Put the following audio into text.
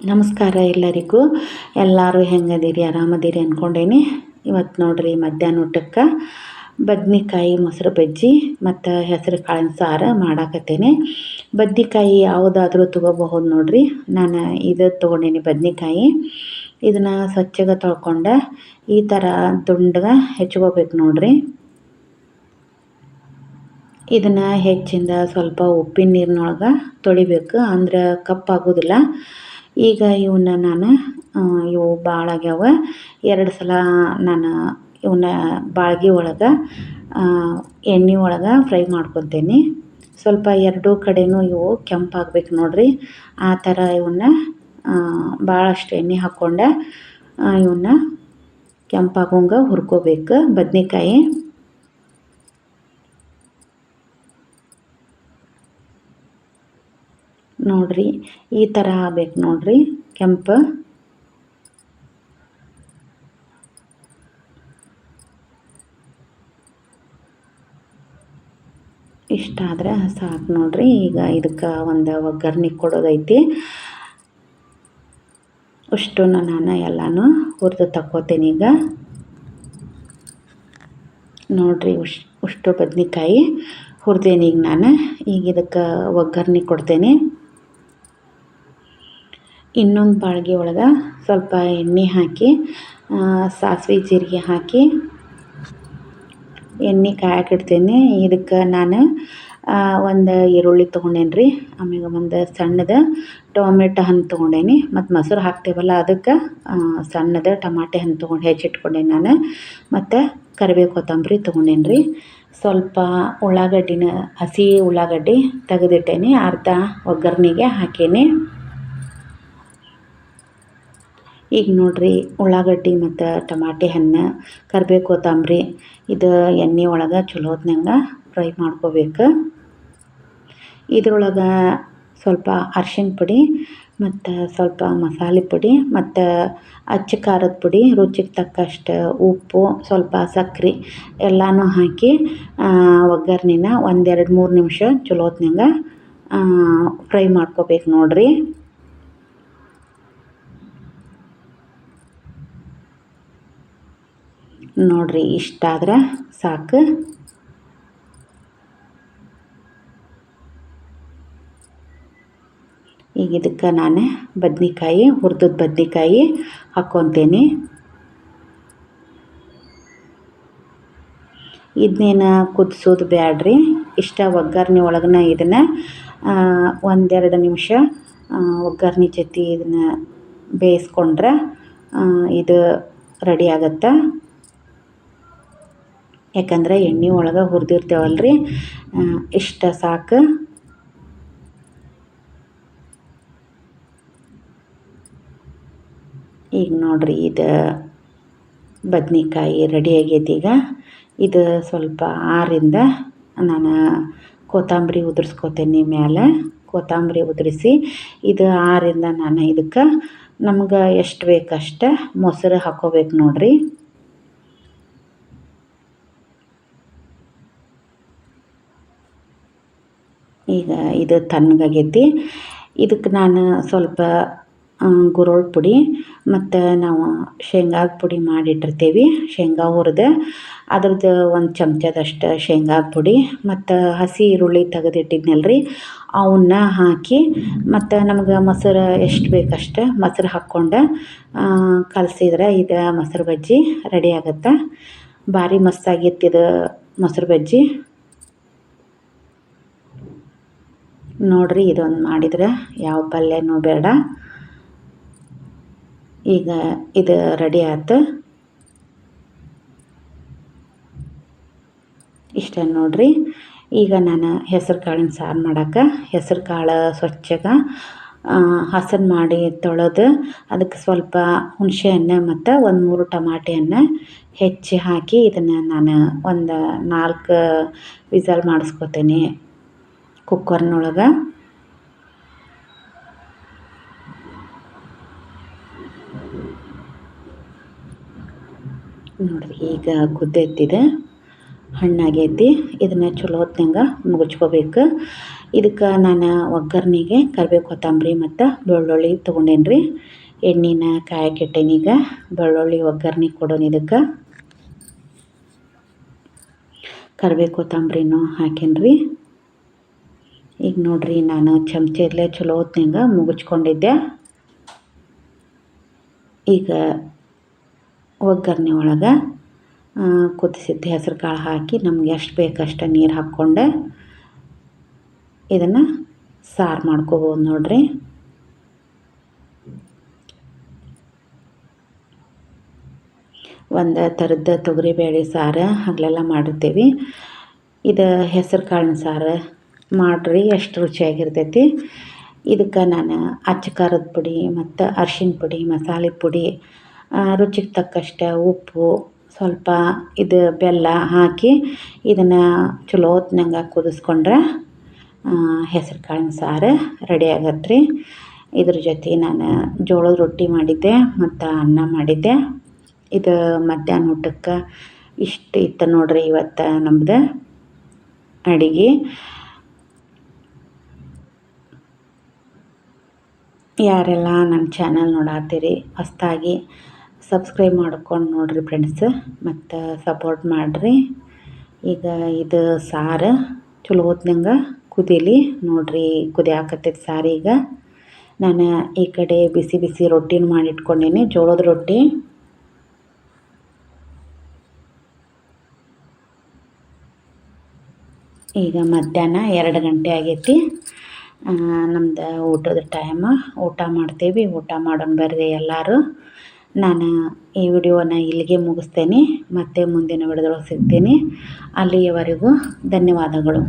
ನಮಸ್ಕಾರ ಎಲ್ಲರಿಗೂ. ಎಲ್ಲರೂ ಹೆಂಗದೀರಿ? ಆರಾಮದೀರಿ ಅಂದ್ಕೊಂಡೇನಿ ಇವತ್ತು ನೋಡಿರಿ ಮಧ್ಯಾಹ್ನ ಊಟಕ್ಕೆ ಬದ್ನೆಕಾಯಿ ಮೊಸರು ಬಜ್ಜಿ ಮತ್ತು ಹೆಸರು ಕಾಳಿನ ಸಾರು ಮಾಡಾಕತ್ತೇನೆ. ಬದ್ನೆಕಾಯಿ ಯಾವುದಾದ್ರೂ ತೊಗೋಬಹುದು ನೋಡಿರಿ. ನಾನು ಇದು ತೊಗೊಂಡೇನಿ ಬದ್ನೆಕಾಯಿ. ಇದನ್ನು ಸ್ವಚ್ಛಗೆ ತೊಳ್ಕೊಂಡು ಈ ಥರ ದುಂಡಗೆ ಹೆಚ್ಕೋಬೇಕು ನೋಡಿರಿ. ಇದನ್ನು ಹೆಚ್ಚಿಂದ ಸ್ವಲ್ಪ ಉಪ್ಪಿನ ನೀರಿನೊಳಗೆ ತೊಳಿಬೇಕು. ಅಂದ್ರೆ ಕಪ್ಪಾಗೋದಿಲ್ಲ. ಈಗ ಇವನ್ನ ನಾನು ಇವು ಭಾಳ ಆಗ್ಯಾವ ಎರಡು ಸಲ ನಾನು ಇವನ್ನ ಬಾಳ್ಗೆ ಒಳಗೆ ಎಣ್ಣೆ ಒಳಗೆ ಫ್ರೈ ಮಾಡ್ಕೊತೀನಿ. ಸ್ವಲ್ಪ ಎರಡೂ ಕಡೆಯೂ ಇವು ಕೆಂಪಾಗ್ಬೇಕು ನೋಡ್ರಿ. ಆ ಥರ ಇವನ್ನ ಭಾಳಷ್ಟು ಎಣ್ಣೆ ಹಾಕ್ಕೊಂಡೆ ಇವನ್ನ ಕೆಂಪಾಗೋಂಗೆ ಹುರ್ಕೋಬೇಕು ಬದ್ನೆಕಾಯಿ. ನೋಡಿರಿ. ಈ ಥರ ಆಗ್ಬೇಕು ನೋಡ್ರಿ. ಕೆಂಪು. ಇಷ್ಟ ಆದರೆ ಸಾಕು ನೋಡ್ರಿ. ಈಗ ಇದಕ್ಕೆ ಒಂದು ಒಗ್ಗರ್ಣೆ ಕೊಡೋದೈತಿ. ಅಷ್ಟು ನಾನು ಎಲ್ಲನೂ ಹುರಿದು ತಕ್ಕೋತೀನಿ ಈಗ. ನೋಡ್ರಿ ಉಷ್, ಉಷ್ಟು ಬದ್ನಿಕಾಯಿ ಹುರಿದೇನಿ ಈಗ ನಾನು. ಈಗ ಇದಕ್ಕೆ ಒಗ್ಗರ್ಣೆ ಕೊಡ್ತೇನೆ. ಇನ್ನೊಂದು ಬಾಳ್ಗೆ ಒಳಗೆ ಸ್ವಲ್ಪ ಎಣ್ಣೆ ಹಾಕಿ ಸಾಸಿವೆ ಜೀರಿಗೆ ಹಾಕಿ, ಎಣ್ಣೆ ಕಾಯಕ್ಕಿಡ್ತೀನಿ ಇದಕ್ಕೆ ನಾನು ಒಂದು ಈರುಳ್ಳಿ ತೊಗೊಂಡೇನಿ ರೀ ಆಮೇಲೆ ಒಂದು ಸಣ್ಣದ ಟೊಮೆಟೊ ಹಣ್ಣು ತೊಗೊಂಡೇನಿ, ಮತ್ತು ಮೊಸರು ಹಾಕ್ತೇವಲ್ಲ ಅದಕ್ಕೆ ಸಣ್ಣದ ಟಮಾಟೆ ಹಣ್ಣು ತೊಗೊಂಡು ಹೆಚ್ಚಿಟ್ಕೊಂಡೇನಿ ನಾನು, ಮತ್ತು ಕರಿಬೇವು ಕೊತ್ತಂಬರಿ ತೊಗೊಂಡೇನಿ ರೀ ಸ್ವಲ್ಪ ಉಳ್ಳಾಗಡ್ಡಿನ ಹಸಿ ಉಳ್ಳಾಗಡ್ಡಿ ತೆಗೆದಿಟ್ಟೇನಿ, ಅರ್ಧ ಒಗ್ಗರಣೆಗೆ ಹಾಕೀನಿ. ಈಗ ನೋಡಿರಿ ಉಳ್ಳಾಗಡ್ಡಿ ಮತ್ತು ಟಮಾಟೆ ಹಣ್ಣು, ಕರ್ಬೇವು ಕೊತ್ತಂಬರಿ, ಇದು ಎಣ್ಣೆ ಒಳಗೆ ಚಲೋ ಫ್ರೈ ಮಾಡ್ಕೋಬೇಕು. ಇದ್ರೊಳಗೆ ಸ್ವಲ್ಪ ಅರ್ಶಿಣ ಪುಡಿ ಮತ್ತು ಸ್ವಲ್ಪ ಮಸಾಲೆ ಪುಡಿ ಮತ್ತು ಅಚ್ಚ ಖಾರದ ಪುಡಿ, ರುಚಿಗೆ ತಕ್ಕಷ್ಟು ಉಪ್ಪು, ಸ್ವಲ್ಪ ಸಕ್ರೆ ಎಲ್ಲನೂ ಹಾಕಿ ಒಗ್ಗರ್ಣೆನ ಒಂದೆರಡು ಮೂರು ನಿಮಿಷ ಚಲೋ ಫ್ರೈ ಮಾಡ್ಕೋಬೇಕು ನೋಡಿರಿ. ನೋಡಿರಿ ಇಷ್ಟಾದ್ರೆ ಸಾಕು. ಈಗ ಇದಕ್ಕೆ ನಾನು ಬದ್ನಿಕಾಯಿ, ಹುರಿದದ ಬದ್ನಿಕಾಯಿ ಹಾಕ್ಕೊತೀನಿ ಇದನ್ನೇನು ಕುದಿಸೋದು ಬ್ಯಾಡ್ರಿ, ಇಷ್ಟ ಒಗ್ಗರಣೆ ಒಳಗನ ಇದನ್ನು ಒಂದೆರಡು ನಿಮಿಷ ಒಗ್ಗರಣೆ ಜೊತೆ ಇದನ್ನು ಬೇಯಿಸ್ಕೊಂಡ್ರೆ ಇದು ರೆಡಿ ಆಗುತ್ತೆ? ಯಾಕಂದ್ರೆ ಎಣ್ಣೆ ಒಳಗೆ ಹುರಿದಿರ್ತೇವಲ್ರಿ? ಇಷ್ಟ ಸಾಕು. ಈಗ ನೋಡ್ರಿ ಇದು ಬದ್ನಿಕಾಯಿ ರೆಡಿ ಆಗೈತಿ ಈಗ. ಇದು ಸ್ವಲ್ಪ ಆರಿಂದ ನಾನು ಕೊತ್ತಂಬರಿ ಉದುರ್ಸ್ಕೊತೀನಿ ಮೇಲೆ ಕೊತ್ತಂಬರಿ ಉದುರಿಸಿ ಇದು ಆರಿಂದ ನಾನು ಇದಕ್ಕೆ ನಮ್ಗೆ ಎಷ್ಟು ಬೇಕಷ್ಟು ಮೊಸರು ಹಾಕೋಬೇಕು ನೋಡಿರಿ. ಈಗ ಇದು ತಣ್ಣಗಾಗೈತಿ. ಇದಕ್ಕೆ ನಾನು ಸ್ವಲ್ಪ ಗುರೋಳ್ ಪುಡಿ ಮತ್ತು ನಾವು ಶೇಂಗಾದ ಪುಡಿ ಮಾಡಿಟ್ಟಿರ್ತೀವಿ. ಶೇಂಗಾ ಹುರಿದು, ಅದ್ರದ್ದು ಒಂದು ಚಮಚದಷ್ಟು ಶೇಂಗಾದ ಪುಡಿ ಮತ್ತು ಹಸಿ ಈರುಳ್ಳಿ ತೆಗೆದಿಟ್ಟಿದ್ನಲ್ಲ ರೀ ಅವನ್ನ ಹಾಕಿ ಮತ್ತು ನಮ್ಗೆ ಮೊಸರು ಎಷ್ಟು ಬೇಕಷ್ಟು ಮೊಸರು ಹಾಕ್ಕೊಂಡು ಕಲಸಿದ್ರೆ ಇದು ಮೊಸರು ಬಜ್ಜಿ ರೆಡಿ ಆಗುತ್ತೆ. ಭಾರಿ ಮಸ್ತಾಗಿತ್ತು ಇದು ಮೊಸರು ಬಜ್ಜಿ. ನೋಡಿರಿ, ಇದೊಂದು ಮಾಡಿದ್ರೆ ಯಾವ ಪಲ್ಯನೂ ಬೇಡ. ಈಗ ಇದು ರೆಡಿ ಆಯ್ತು ಇಷ್ಟ ನೋಡಿರಿ. ಈಗ ನಾನು ಹೆಸರು ಕಾಳಿನ ಸಾರು ಮಾಡೋಕೆ ಹೆಸರು ಕಾಳು ಸ್ವಚ್ಛಗೆ ಹಸನ್ ಮಾಡಿ ತೊಳೆದು, ಅದಕ್ಕೆ ಸ್ವಲ್ಪ ಹುಣಸೆಹಣ್ಣು ಮತ್ತು ಒಂದು ಮೂರು ಟಮಾಟೆಯನ್ನು ಹೆಚ್ಚಿ ಹಾಕಿ ಇದನ್ನು ನಾನು ಒಂದು ನಾಲ್ಕು ವಿಸಲ್ ಮಾಡಿಸ್ಕೊತೀನಿ. ಕುಕ್ಕರ್ನೊಳಗೆ. ನೋಡಿರಿ, ಈಗ ಕುದ್ದೈತಿದೆ ಹಣ್ಣಾಗೈತಿ ಇದನ್ನ ಚಲೋ ಹೊತ್ನಾಗ ಮುಗಿಸ್ಕೋಬೇಕು ಇದಕ್ಕೆ ನಾನು ಒಗ್ಗರ್ಣೆಗೆ ಕರಿಬೇವು ಕೊತ್ತಂಬರಿ ಮತ್ತು ಬೆಳ್ಳುಳ್ಳಿ ತೊಗೊಂಡೇನಿ ರೀ ಎಣ್ಣೆನ ಕಾಯಕ್ಕಿಟ್ಟೇನಿ ಈಗ. ಬೆಳ್ಳುಳ್ಳಿ ಒಗ್ಗರ್ಣಿ ಕೊಡೋಣ ಇದಕ್ಕೆ. ಕರಿಬೇವು ಕೊತ್ತಂಬರಿನೂ ಹಾಕೇನಿ ರೀ ಈಗ ನೋಡ್ರಿ, ನಾನು ಚಮಚದಲ್ಲೇ ಚಲೋ ಹೊತ್ನಾಗ ಮುಗಿಸ್ಕೊಂಡಿದ್ದೆ ಈಗ ಒಗ್ಗರಣೆ ಒಳಗೆ ಕುದಿಸಿದ್ದೆ ಹೆಸ್ರು ಕಾಳು ಹಾಕಿ ನಮ್ಗೆ ಎಷ್ಟು ಬೇಕಷ್ಟು ನೀರು ಹಾಕ್ಕೊಂಡೆ. ಇದನ್ನು ಸಾರು ಮಾಡ್ಕೋಬೋದು ನೋಡ್ರಿ. ಒಂದು ಥರದ ತೊಗರಿಬೇಳೆ ಸಾರು, ಹಗಲೆಲ್ಲ ಮಾಡಿರ್ತೀವಿ. ಇದು ಹೆಸರು ಕಾಳಿನ ಸಾರು ಮಾಡಿರಿ ಎಷ್ಟು ರುಚಿಯಾಗಿರ್ತೈತಿ. ಇದಕ್ಕೆ ನಾನು ಅಚ್ಚ ಖಾರದ ಪುಡಿ ಮತ್ತು ಅರ್ಶಿಣ ಪುಡಿ, ಮಸಾಲೆ ಪುಡಿ ರುಚಿಗೆ ತಕ್ಕಷ್ಟು ಉಪ್ಪು, ಸ್ವಲ್ಪ ಇದು ಬೆಲ್ಲ ಹಾಕಿ ಇದನ್ನು ಚಲೋ ಹೊತ್ನಂಗೆ ಕುದಿಸ್ಕೊಂಡ್ರೆ ಹೆಸರು ಕಾಳಿನ ಸಾರು ರೆಡಿ ಆಗತ್ತೆ ರೀ ಇದ್ರ ಜೊತೆ ನಾನು ಜೋಳದ ರೊಟ್ಟಿ ಮಾಡಿದ್ದೆ, ಮತ್ತು ಅನ್ನ ಮಾಡಿದ್ದೆ. ಇದು ಮಧ್ಯಾಹ್ನ ಊಟಕ್ಕೆ ಇಷ್ಟು ಇತ್ತು ನೋಡ್ರಿ ಇವತ್ತು ನಮ್ದು ಅಡುಗೆ. ಯಾರೆಲ್ಲ ನನ್ನ ಚಾನಲ್ ನೋಡಾತ್ತೀರಿ ಹೊಸ್ದಾಗಿ ಸಬ್ಸ್ಕ್ರೈಬ್ ಮಾಡ್ಕೊಂಡು ನೋಡಿರಿ ಫ್ರೆಂಡ್ಸ್ ಮತ್ತು ಸಪೋರ್ಟ್ ಮಾಡಿರಿ. ಈಗ ಇದು ಸಾರು ಚಲೋ ಹೊತ್ನಂಗೆ ಕುದೀಲಿ. ನೋಡಿರಿ ಕುದಿಯಾಕತ್ತೈತೆ ಸಾರು ಈಗ. ನಾನು ಈ ಕಡೆ ಬಿಸಿ ಬಿಸಿ ರೊಟ್ಟಿನ ಮಾಡಿಟ್ಕೊಂಡೀನಿ, ಜೋಳದ ರೊಟ್ಟಿ. ಈಗ ಮಧ್ಯಾಹ್ನ ಎರಡು ಗಂಟೆ ಆಗೈತಿ. ನಮ್ದು ಊಟದ ಟೈಮ ಊಟ ಮಾಡ್ತೀವಿ. ಊಟ ಮಾಡೋಣ ಬರ್ರಿ ಎಲ್ಲರೂ. ನಾನು ಈ ವಿಡಿಯೋನ ಇಲ್ಲಿಗೆ ಮುಗಿಸ್ತೇನೆ. ಮತ್ತೆ ಮುಂದಿನ ವಿಡಿಯೋದೊಳಗೆ ಸಿಗ್ತೀನಿ. ಅಲ್ಲಿಯವರೆಗೂ ಧನ್ಯವಾದಗಳು.